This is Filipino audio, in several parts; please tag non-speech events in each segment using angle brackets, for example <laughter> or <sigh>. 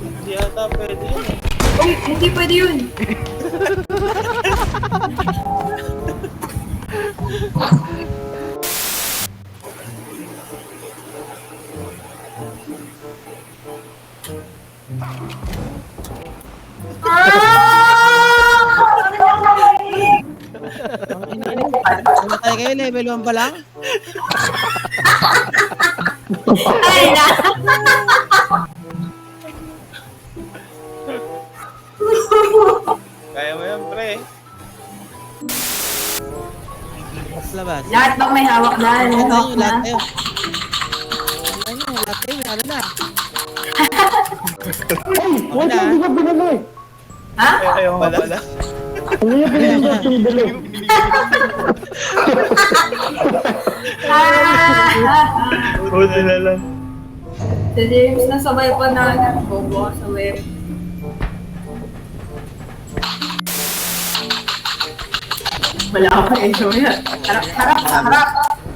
Hindi ata pwede yun eh. Uy, hindi pwede yun. Wala tayo kayo, level 1 pa lang? Ay na. Kaya mo yan, pre. Labas. Lahat bang may hawak na? Ano hawak yung na? lahat kayo? Ano yung lahat kayo? Ano na? Wait, na. hindi ka binili. Ha? Ayaw pala. Hindi niya binili yung pinibili. Ah, ah. Buti na lang. Si James nasabay pa na bobo sa web. Wala ako pa eh. Harap, harap, harap.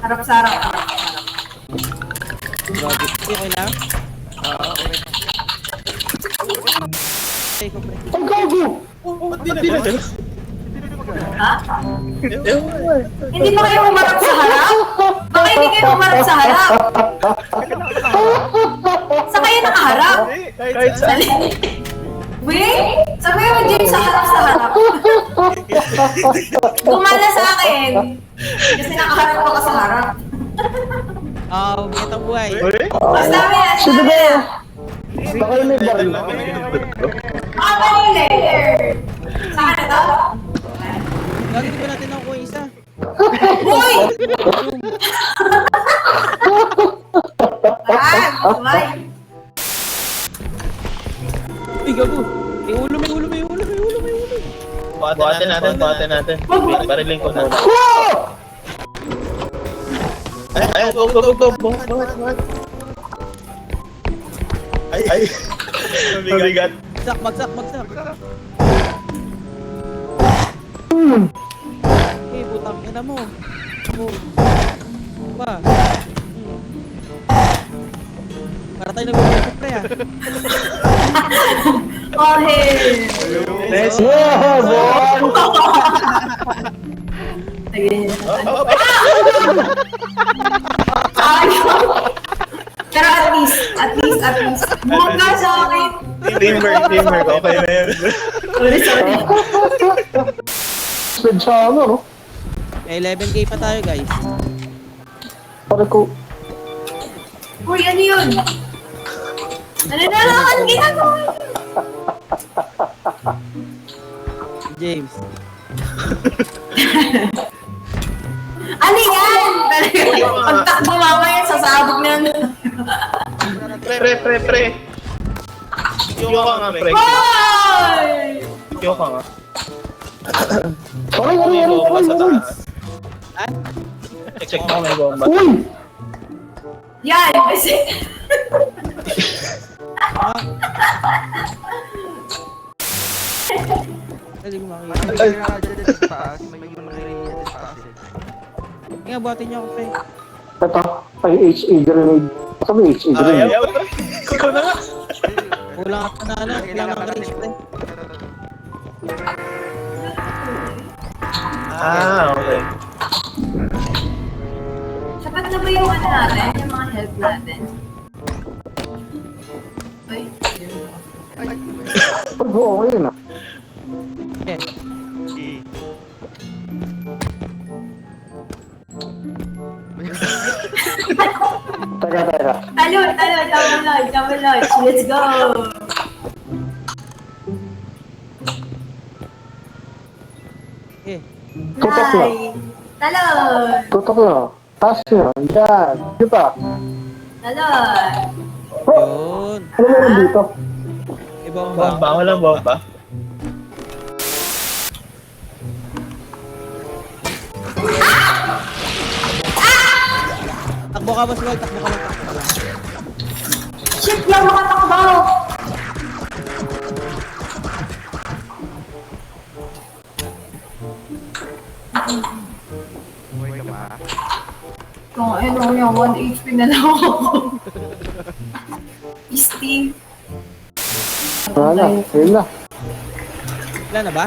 Harap sa harap. harap, harap. Grabe. Okay lang? Okay, ko pre. Ang gago! Ba't di na dala? Ha? Hindi ba kayo umarap sa harap? Baka hindi kayo umarap sa harap. Sa kayo nakaharap? Kahit sa... Dali. Wait! Sabi mo, James, sa harap sa harap. Gumana sa akin. Kasi nakaharap ako sa harap. Ah, bigat ang buhay. Uy? Mas dami na, mas Sige dami ba? na. Baka may baril. Ah, mali layer. Sa akin na to? Bakit di ba natin yung isa? Uy! Ah, kumay. Uy, gago. May ulo, may ulo, may ulo, may ulo, may ulo. Buhatin natin, buhatin natin. Bariling ko na. Ay, ay, go, go, go, go. Buhat, buhat, buhat. Ay, ay. Mabigat. Bagsak, bagsak, bagsak. Eh, putang ina mo. Oh. Ba? Hmm. Para tayo nag-uusap pre ah. <laughs> Oh, hey. Nice. Yeah, boy! Sige. Ay, Pero at least, at least, at least, bumangga sa akin. Teamwork, teamwork. Okay na yan. Sorry, sorry. Spend sa ano, no? May 11k pa tayo guys. Pare ko. Uy, ano yun? Ano na lang ang ginagawa? James. <laughs> Ano yan? Pagtakbo mamaya, sasabog na yan. Pre, pre, pre, pre. Yo ka nga, pre. Hoy! Yo ka nga. Aray, aray, May aray, bomba aray, sa aray. taas. Ah? Check mo may bomba. Uy! Yan, kasi... Ah. Makikita. May kaya eh. Buhatin niyo ako pre. Ito, ay HE grenade. HE Ay, grenade. Ikaw na nga. Kulang ka na ano, kulang ng range pre. Ah, okay. Sapat na ba yung ano natin? Yung mga help natin? Okay yun, ah. Eh, Teka, teka. talon, talon, double launch, double launch. Let's go! Tutok na. Hi! Talon! Tutok na. Taas na. Yan. Di ba? Talon! Yun. Ano meron dito? Ibang ba? Bomba, walang bomba. Takbo ka ba si Wal? Takbo ka lang, takbo Kung ano yung 1 HP na lang ako. <laughs> Steve. Wala na, ayun na. Wala na ba?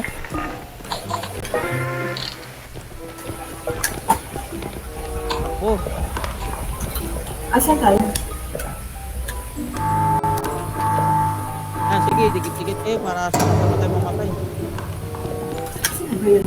Oh, Asan tayo? ah, sige, dikit-dikit kayo para sa sama tayo mamatay. Sino ba yun?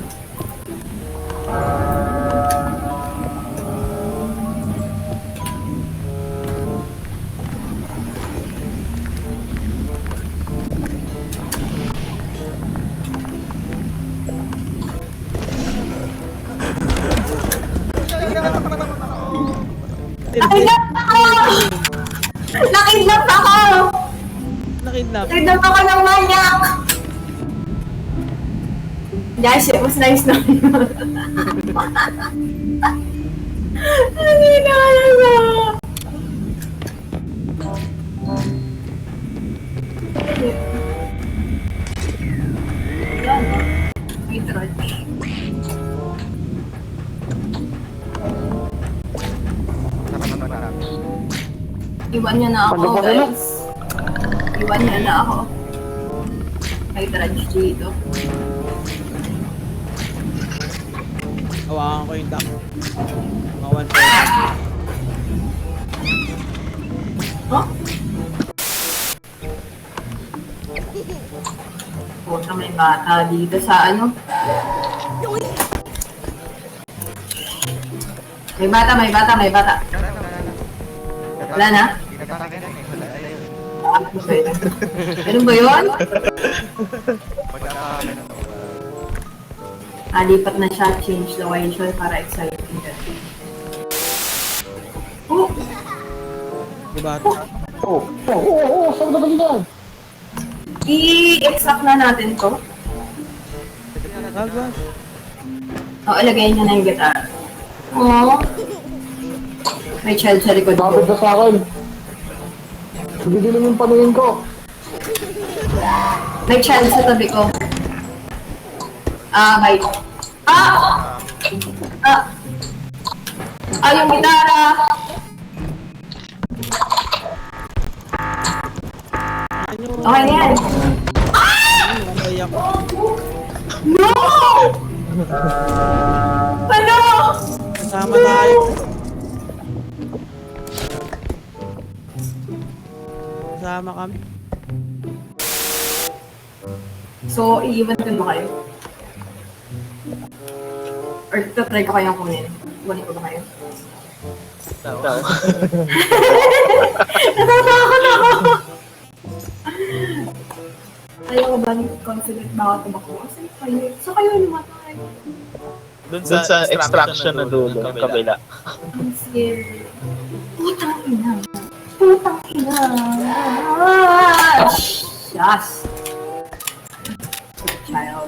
Nakidnap. Nakidnap ako ng manyak! Guys, it was nice na. Hindi na na marami. Iwan niya na ako, Ano guys. Iwan niya na ako. May trudge dito. Hawakan ko yung duck. Mga one second. Huh? Puta, may bata dito sa ano. May bata, may bata, may bata. Wala na, wala na. Ano ba yun? Na Ah, lipat na siya. Change location para exciting. Oh! Diba? Oh, oh, oh, oh, saan ka ba yan? I-extract na natin to. Gagwa. O, oh, ilagay niya na yung guitar. Oh. May child sa likod Bakit ko. na sa akin? Bibigiling yung paningin ko. May child sa tabi ko. Ah, may... Ah! Ah! Ah, yung gitara! Ano? Okay na yan. Ako. No! <laughs> Ano? Kasama tayo. Kasama kami. So, iiwan ko ba kayo? Or try ko kayong kunin? Kunin ko ba kayo? Natatakot ako! Ayaw ko ba confident ba ako tumakbo? Kasi kayo, so kayo lumatay. Dun sa, extraction na dulo, yung kabila. Ang scary. Putang ina. 吓死！加油！